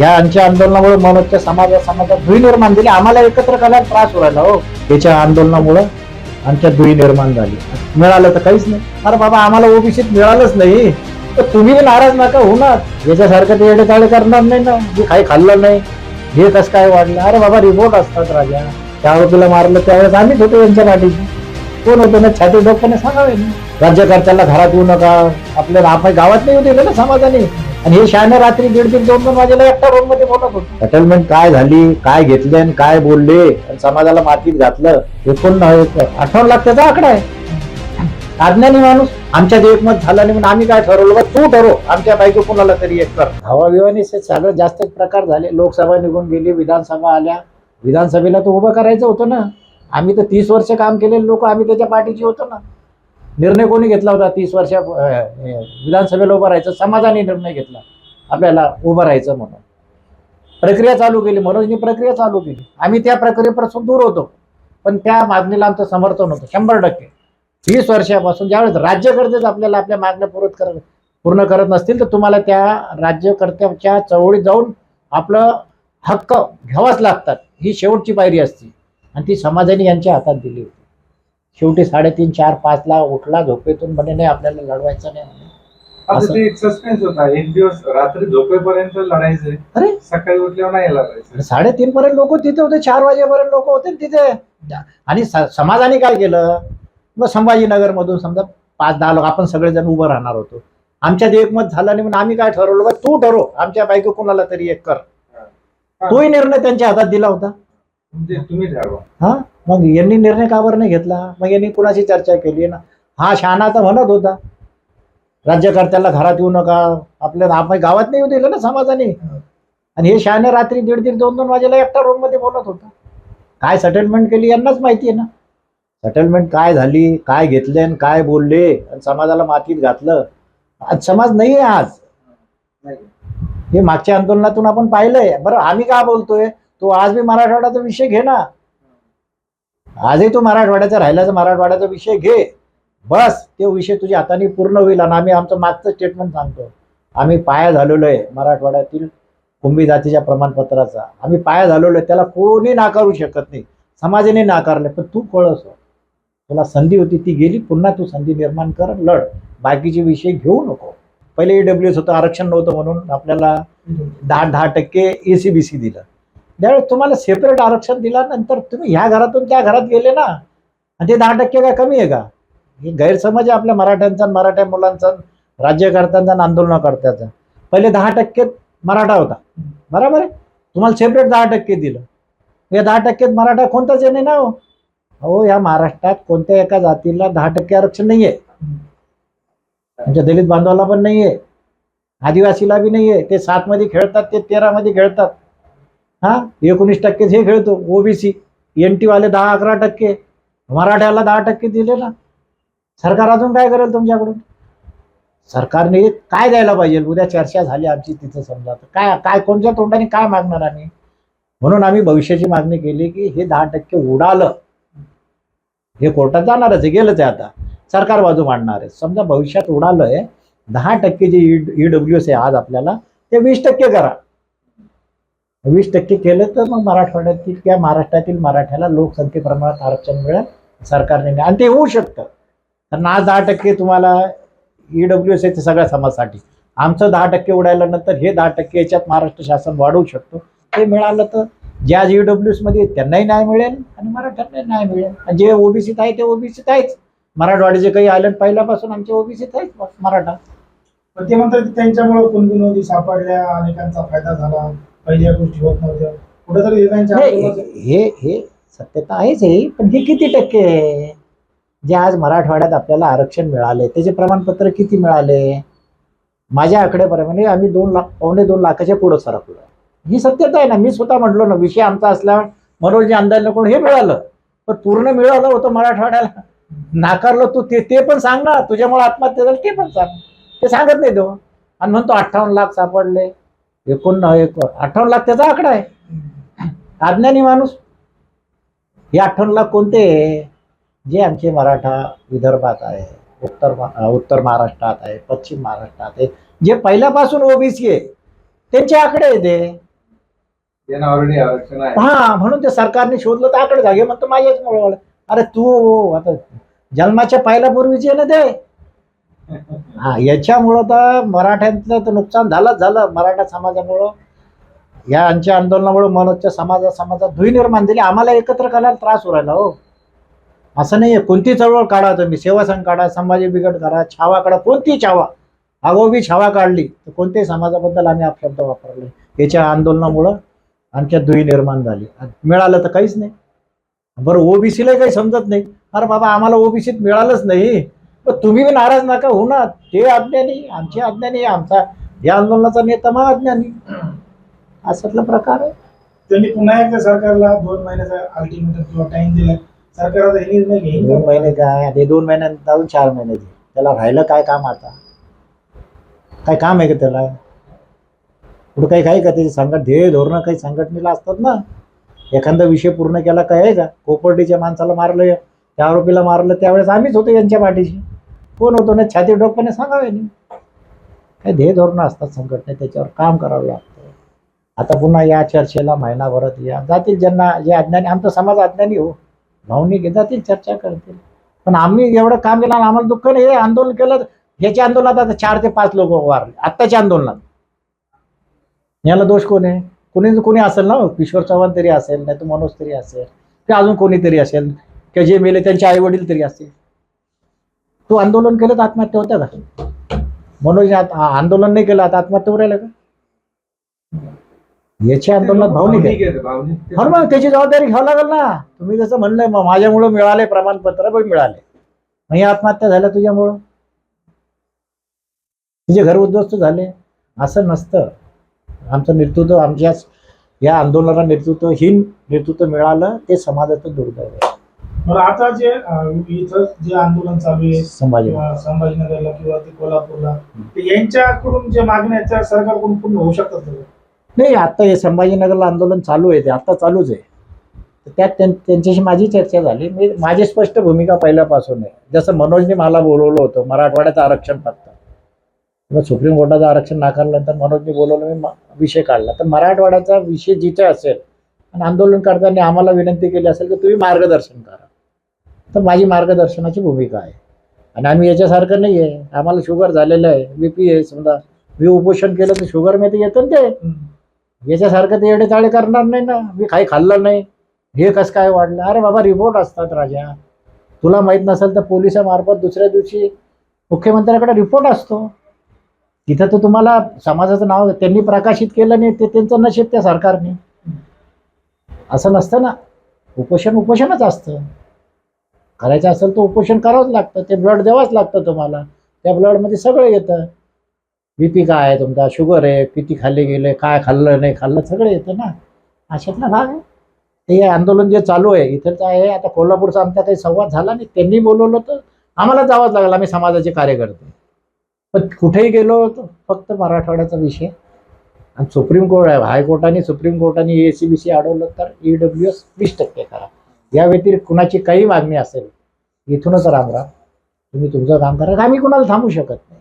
या आमच्या आंदोलनामुळे मनोजच्या समाजा समाजात दुई निर्माण झाली. आम्हाला एकत्र करायला त्रास व्हायला हो. त्याच्या आंदोलनामुळं आमच्या दुई निर्माण झाली. मिळालं तर काहीच नाही. अरे बाबा आम्हाला ओबीसीत मिळालंच नाही. तर तुम्ही नाराज नका होणार याच्यासारखं ते येडे करणार नाही ना. जे काही खाल्लं नाही. हे कसं काय वाढलं? अरे बाबा रिपोर्ट असतात राजा. त्या आरोपीला मारलं त्यावेळेस आम्हीच होतो यांच्या पाठीशी. कोण होतो ना? छाती डोक्याने सांगावे ना. राज्यकर्त्याला घरात येऊ नका. आपल्या आपण गावात नाही येऊ दिलं ना समाजाने. आणि हे शहाणे रात्री दीड दीड दोन दोन वाजेला एकटा रूममध्ये बोलत होते. सेटलमेंट काय झाली काय घेतले आणि काय बोलले? आणि समाजाला मातीत घातलं. एकूण अठ्ठावन्न लाख त्याचा आकडा आहे? अज्ञानी माणूस आमच्यात एकमत झालं नाही म्हणून आम्ही काय ठरवलं? तू ठरव. आमच्या बायको कोणाला तरी एक कर. हवाविवाने सगळं जास्त प्रकार झाले. लोकसभा निघून गेली विधानसभा आल्या. विधानसभेला तर उभं करायचं होतं ना. आम्ही तर तीस वर्ष काम केलेले लोक आम्ही त्याच्या पाठीची होतो ना. निर्णय कोणी घेतला होता? तीस वर्ष विधानसभेला उभं राहायचं समाजाने निर्णय घेतला. आपल्याला उभं राहायचं म्हणून. प्रक्रिया चालू केली. मनोजनी प्रक्रिया चालू केली. आम्ही त्या प्रक्रियेपासून दूर होतो. पण त्या मागणीला आमचं समर्थन होतं. शंभर टक्के. वीस वर्षापासून ज्यावेळेस राज्यकर्तेच आपल्याला आपल्या मागण्या पूर्ण करत पूर्ण करत नसतील तर तुम्हाला त्या राज्यकर्त्याच्या चळवळीत जाऊन आपलं हक्क घ्यावाच लागतात. ही शेवटची पायरी असते. आणि ती समाजाने यांच्या हातात दिली होती. शेवटी साडेतीन चार पाचला उठला झोपेतून म्हणे नाही आपल्याला लढवायचं नाही म्हणे. आता असं- ते एक सस्पेन्स होता. एक दिवस रात्री झोपेपर्यंत लढायचे. अरे! सकाळी उठल्यावर नाही लढायचं. साडेतीन पर्यंत लोक तिथे होते चार वाजेपर्यंत लोक होते ना तिथे. आणि स- समाजाने काय केलं? मग संभाजीनगर मधून समजा पाच दहा लोक आपण सगळेजण उभं राहणार होतो. आमच्यात एकमत झालं नाही म्हणून आम्ही काय ठरवलं? बा तू ठरव. आमच्या बायको कोणाला तरी एक कर. तोही निर्णय त्यांच्या हातात दिला होता. हा? मग यांनी निर्णय का बरं नाही घेतला? मग यांनी कुणाशी चर्चा केली ना? हा शहाणा तर म्हणत होता. राज्यकर्त्याला घरात येऊ नका. आपल्या आपण गावात नाही येऊ दिलं ना समाजाने. आणि हे शहाणे रात्री दीड दीड दोन दोन वाजेला एकटा रूममध्ये बोलत होता. काय सेटलमेंट केली यांनाच माहिती आहे ना? सेटलमेंट काय झाली काय घेतले आणि काय बोलले? आणि समाजाला मातीत घातलं. आज समाज नाही आहे आज हे मागच्या आंदोलनातून आपण पाहिलंय. बरं आम्ही का बोलतोय? तो आज मी मराठवाड्याचा विषय घे ना. आजही तू मराठवाड्याचा राहिल्याचा मराठवाड्याचा विषय घे. बस तो विषय तुझ्या हाताने पूर्ण होईल आणि आम्ही आमचं मागचं स्टेटमेंट सांगतो. आम्ही पाया झालेलो आहे मराठवाड्यातील कुंभी जातीच्या प्रमाणपत्राचा. आम्ही पाया झालेलो आहे त्याला कोणी नाकारू शकत नाही. समाजाने नाकारले पण तू कळस हो. तुला संधी होती ती गेली पुन्हा तू संधी निर्माण कर लढ. बाकीचे विषय घेऊ नको. पहिले ईडब्ल्यू एस होतं आरक्षण नव्हतं म्हणून आपल्याला दहा दहा टक्के ए सी बी सी दिलं. त्यावेळेस तुम्हाला सेपरेट आरक्षण दिल्यानंतर तुम्ही ह्या घरातून त्या घरात गेले ना. आणि ते दहा टक्के काय कमी आहे का? हे गैरसमज आहे आपल्या मराठ्यांचा मराठ्या मुलांचा राज्यकर्त्यांचा आणि आंदोलनकर्त्याचा. पहिले दहा टक्के मराठा होता. बरोबर आहे? तुम्हाला सेपरेट दहा टक्के दिलं. या दहा टक्क्यात मराठा कोणताच येणे ना हो. अहो या महाराष्ट्रात कोणत्या एका जातीला दहा टक्के आरक्षण नाही आहे म्हणजे दलित बांधवाला पण नाही आहे आदिवासीला बी नाही आहे ते सात मध्ये खेळतात ते तेरा मध्ये खेळतात. हा एकोणीस टक्केच हे खेळतो ओबीसी एन टी वाले दहा अकरा टक्के मराठ्याला दहा टक्के दिले ना. सरकार अजून काय करेल तुमच्याकडून? सरकारने काय द्यायला पाहिजे? उद्या चर्चा झाली आमची तिथं समजा. तर काय काय कोणत्या तोंडाने काय मागणार आम्ही? म्हणून आम्ही भविष्याची मागणी केली की हे दहा टक्के उडालं. हे कोर्टात जाणारच आहे गेलंच आहे आता. सरकार बाजू मांडणार आहे. समजा भविष्यात उडालंय दहा टक्के जे ईडब्ल्यू एस आहे आज आपल्याला ते वीस टक्के करा. वीस टक्के केलं तर मग मराठवाड्यातील किंवा महाराष्ट्रातील मराठ्याला लोकसंख्येप्रमाणात आरक्षण मिळेल सरकारने आणि ते होऊ शकतं. कारण आज दहा टक्के तुम्हाला ईडब्ल्यू एस आहे सगळ्या समाजासाठी. आमचं दहा टक्के उडायला नंतर हे दहा टक्के याच्यात महाराष्ट्र शासन वाढवू शकतो. ते मिळालं तर ज्या ईडब्ल्यू एसमध्ये त्यांनाही न्याय मिळेल आणि मराठ्यांनाही न्याय मिळेल. आणि जे ओबीसीत आहे ते ओबीसीत आहेच. मराठवाड्याचे काही आले पहिल्यापासून आमचे ओबीसीत आहेच मराठा. पण ते म्हणतात की त्यांच्यामुळे कुणबी सापडल्या अनेकांचा फायदा झाला. पहिल्या गोष्टी होत नव्हत्या. कुठेतरी हे त्यांच्या नाही, हे हे आहेच आहे पण हे किती टक्के आहे? जे आज मराठवाड्यात आपल्याला आरक्षण मिळाले त्याचे प्रमाणपत्र किती मिळाले? माझ्या आकडेप्रमाणे आम्ही दोन लाख पावणे दोन लाखाच्या पुढं सरकलो ही सत्यता आहे ना मी स्वतः म्हटलो ना विषय आमचा असल्यावर मनोरंजन अंदाज कोण हे मिळालं. पण पूर्ण मिळालं होतं मराठवाड्याला. नाकारलं तू ते ते पण सांग ना तुझ्यामुळे आत्महत्या झाली ते पण सांग. ते सांगत नाही तो. आणि म्हणतो अठ्ठावन्न लाख सापडले. एकूण एक अठ्ठावन्न लाख त्याचा आकडा आहे. अज्ञानी माणूस. हे अठ्ठावन्न लाख कोणते? जे आमचे मराठा विदर्भात आहे उत्तर उत्तर महाराष्ट्रात आहे पश्चिम महाराष्ट्रात आहे जे पहिल्यापासून ओबीसी आहे त्यांचे आकडे येते हा. म्हणून ते सरकारने शोधलं तर आकडे जागे. म्हणतो माझ्याच मुळे अरे तू आता जन्माच्या पहिल्यापूर्वीचे ना ते हा याच्यामुळं तर मराठ्यांचं तर नुकसान झालंच झालं मराठा समाजामुळं. या आमच्या आंदोलनामुळे मनोजच्या समाजा समाजात धुई निर्माण झाली. आम्हाला एकत्र करायला त्रास होऊ राहिला हो. असं नाही कोणती चळवळ काढा तुम्ही. सेवा संघ काढा संभाजी बिगट करा छावा काढा कोणती छावा. आगोबी छावा काढली तर कोणत्याही समाजाबद्दल आम्ही अपशब्द वापरले याच्या आंदोलनामुळं आमच्या दुई निर्माण झाली मिळालं तर काहीच नाही. बरं ओबीसीला काही समजत नाही. अरे बाबा आम्हाला ओबीसीत मिळालंच नाही. तुम्ही बी नाराज नका होऊ ना. ते अज्ञानी आमचे अज्ञानी आमचा या आंदोलनाचा नेता मग अज्ञानी. असातला प्रकार आहे. त्यांनी पुन्हा एकदा सरकारला दोन महिन्याचा अल्टिमेटम किंवा टाइम दिला. हे निर्णय घेईल दोन महिने काय? ते दोन महिन्यात जाऊन चार महिने दे. त्याला राहिलं काय काम आता? काय काम आहे का त्याला? पुढं काही काही का त्याची संघट ध्येय धोरणं काही संघटनेला असतात ना. एखादा विषय पूर्ण केला काय आहे का? कोपर्डीच्या माणसाला मारलं त्या आरोपीला मारलं त्यावेळेस आम्हीच होतो यांच्या पाठीशी. कोण होतो ना छाती डोकपणे सांगावे नाही. काय ध्येय धोरणं असतात संघटने त्याच्यावर काम करावं लागतं. आता पुन्हा या चर्चेला महिनाभरात या. जातील ज्यांना जे अज्ञानी आमचा समाज अज्ञानी हो. भावनिक जातील चर्चा करतील. पण आम्ही एवढं काम केलं आणि आम्हाला दुःख नाही. हे आंदोलन केलं याच्या आंदोलनात आता चार ते पाच लोक वारले. आत्ताच्या आंदोलनात. याला दोष कोण आहे? कोणी कोणी असेल ना हो? किशोर चव्हाण तरी असेल नाही तर मनोज तरी असेल. किंवा अजून कोणीतरी असेल? किंवा जे मेले त्यांचे आई वडील तरी असतील तू आंदोलन केलं तर आत्महत्या होत्या का? मनोज आंदोलन नाही केलं आता आत्महत्या राहिलं का? याच्या आंदोलनात भावनिक आहे. आहेत, भावनिक ते- हो ना मग त्याची जबाबदारी घ्यावं लागेल ना. तुम्ही जसं म्हणलंय माझ्यामुळं मिळाले प्रमाणपत्र पण मिळाले. मग ही आत्महत्या झाल्या तुझ्यामुळं? तुझे घर उद्ध्वस्त झाले. असं नसतं. आमचं नेतृत्व आमच्या या आंदोलनाला नेतृत्व ही नेतृत्व मिळालं ते समाजाचं दुर्दैव आहे. बरं आता जे इथं जे आंदोलन चालू आहे संभाजी किंवा संभाजीनगरला किंवा ते कोल्हापूरला यांच्याकडून जे मागण्या आहेत त्या सरकारकडून पूर्ण होऊ शकतात? नाही आता हे संभाजीनगरला आंदोलन चालू आहे ते आता चालूच आहे. तर त्यात त्यां- त्यांच्याशी माझी चर्चा झाली. मी माझी स्पष्ट भूमिका पहिल्यापासून आहे. जसं मनोजने मला बोलवलं होतं मराठवाड्याचं आरक्षण फक्त. मग सुप्रीम कोर्टाचं आरक्षण नाकारल्यानंतर मनोजने बोलवलं मी विषय काढला. तर मराठवाड्याचा विषय जिथे असेल आणि आंदोलन करताना आम्हाला विनंती केली असेल की तुम्ही मार्गदर्शन करा. तर माझी मार्गदर्शनाची भूमिका आहे. आणि आम्ही याच्यासारखं नाही आहे आम्हाला शुगर झालेलं आहे. बी पी आहे. समजा मी उपोषण केलं तर शुगरमध्ये येतं ना ते. याच्यासारखं ते एडे चाळे करणार नाही ना. मी काही खाल्लं नाही. हे कसं काय वाढलं? अरे बाबा रिपोर्ट असतात राजा. तुला माहीत नसेल तर पोलिसामार्फत दुसऱ्या दिवशी मुख्यमंत्र्याकडे रिपोर्ट असतो. तिथं तर तुम्हाला समाजाचं नाव त्यांनी प्रकाशित केलं नाही. ते त्यांचं नशीब त्या सरकारने. असं नसतं ना. उपोषण उपोषणच असतं. करायचं असेल तर उपोषण करावंच लागतं. ते ब्लड द्यावंच लागतं तुम्हाला. त्या ब्लडमध्ये सगळं येतं. बी पी काय आहे तुमचा? शुगर आहे. किती खाल्ले गेले? काय खाल्लं नाही खाल्लं? सगळं येतं ना. अशातला भाग आहे. ते हे आंदोलन जे चालू आहे इथलचं आहे. आता कोल्हापूरचा आमचा काही संवाद झाला नाही. त्यांनी बोलवलं तर आम्हाला जावंच लागलं. आम्ही समाजाचे कार्यकर्ते. पण कुठेही गेलो होतो. फक्त मराठवाड्याचा विषय. आणि सुप्रीम कोर्ट आहे. हायकोर्टाने सुप्रीम कोर्टाने ए सी बी सी अडवलं तर ई डब्ल्यू एस वीस टक्के करा. या व्यतिरिक्त कुणाची काही मागणी असेल इथूनच राम तुम्ही तुमचं काम करा. आम्ही कुणाला थांबू शकत नाही.